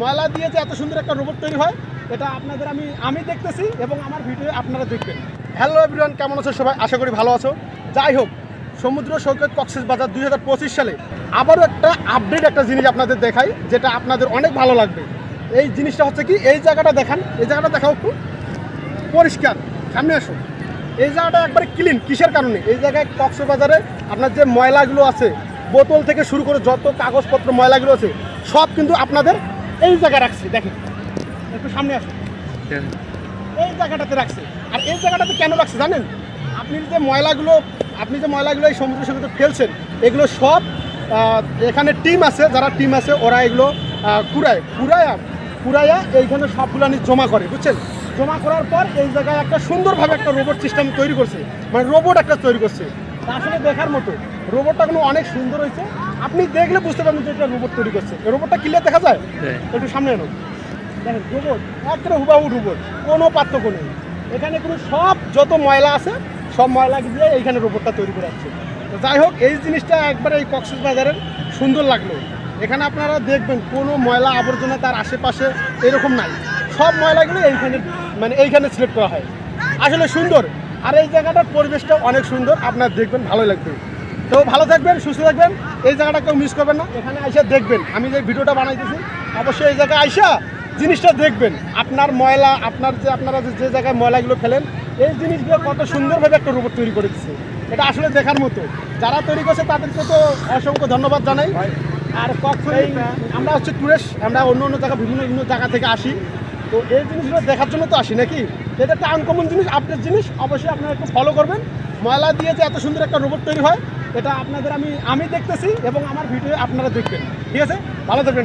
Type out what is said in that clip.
ময়লা দিয়ে যে এত সুন্দর একটা রোবট তৈরি হয়, এটা আপনাদের আমি আমি দেখতেছি এবং আমার ভিডিও আপনারা দেখবেন। হ্যালো এভরিওয়ান কেমন আছো সবাই? আশা করি ভালো আছো। যাই হোক, সমুদ্র সৈকত কক্সেস বাজার দুই হাজার পঁচিশ সালে আবারও একটা আপডেট একটা জিনিস আপনাদের দেখাই, যেটা আপনাদের অনেক ভালো লাগবে। এই জিনিসটা হচ্ছে কি, এই জায়গাটা দেখান, এই জায়গাটা দেখাও একটু। পরিষ্কার, সামনে আসুন এই জায়গাটা একবারে ক্লিন কিসের কারণে? এই জায়গায় কক্সবাজারে আপনার যে ময়লাগুলো আছে, বোতল থেকে শুরু করে যত কাগজপত্র ময়লাগুলো আছে, সব কিন্তু আপনাদের এই জায়গায় রাখছে দেখেন। একটু সামনে আসুন। এই জায়গাটাতে রাখছে। আর এই জায়গাটাতে কেন রাখছে জানেন? আপনি যে ময়লাগুলো আপনি যে ময়লাগুলো এই সমুদ্র সৈকতে ফেলছেন এগুলো সব এখানে টিম আছে যারা টিম আছে ওরা এগুলো কুড়ায়। কুড়ায়া কুড়াইয়া এইখানে সবগুলো জমা করে বুঝছেন? জমা করার পর এই জায়গায় একটা সুন্দরভাবে একটা রোবট সিস্টেম তৈরি করছে। মানে রোবট একটা তৈরি করছে। আসলে দেখার মতো। রোবটটা কিন্তু অনেক সুন্দর হয়েছে। আপনি দেখলে বুঝতে পারবেন যে এটা রোবট তৈরি করছে। রোবটটা ক্লিয়ার দেখা যায়? একটু সামনে আনো দেখেন রোবট একটা হুবাহু রোবট কোনো পার্থক্য নেই। এখানে কোনো সব যত ময়লা আছে সব ময়লা দিয়ে এইখানে রোবটটা তৈরি করে যাচ্ছে তো যাই হোক এই জিনিসটা একবারে এই কক্সেস বাজারের সুন্দর লাগল। এখানে আপনারা দেখবেন কোনো ময়লা আবর্জনা তার আশেপাশে এরকম নাই। সব ময়লাগুলো এইখানে মানে এইখানে সিলেক্ট করা হয়। আসলে সুন্দর। আর এই জায়গাটার পরিবেশটা অনেক সুন্দর, আপনার দেখবেন ভালো লাগবে। তো ভালো থাকবেন, সুস্থ থাকবেন, এই জায়গাটা কেউ মিস করবেন না, এখানে আইসা দেখবেন, আমি যে ভিডিওটা বানাইতেছি, অবশ্যই এই জায়গায় আইসা জিনিসটা দেখবেন, আপনার ময়লা, আপনার যে, আপনারা যে জায়গায় ময়লাগুলো ফেলেন, এই জিনিসগুলো কত সুন্দরভাবে একটা রোবট তৈরি করে দিচ্ছে। এটা আসলে দেখার মতো। যারা তৈরি করছে, তাদেরকে তো অসংখ্য ধন্যবাদ জানাই। আর কখন আমরা হচ্ছে টুরিস্ট, আমরা অন্য অন্য জায়গা, বিভিন্ন বিভিন্ন জায়গা থেকে আসি। তো এই জিনিসগুলো দেখার জন্য তো আসি নাকি? এটা একটা আনকমন জিনিস আপডেট জিনিস। অবশ্যই আপনারা একটু ফলো করবেন। ময়লা দিয়ে যে এত সুন্দর একটা রোবট তৈরি হয়, এটা আপনাদের আমি আমি দেখতেছি এবং আমার ভিডিও আপনারা দেখবেন। ঠিক আছে? ভালো থাকবেন।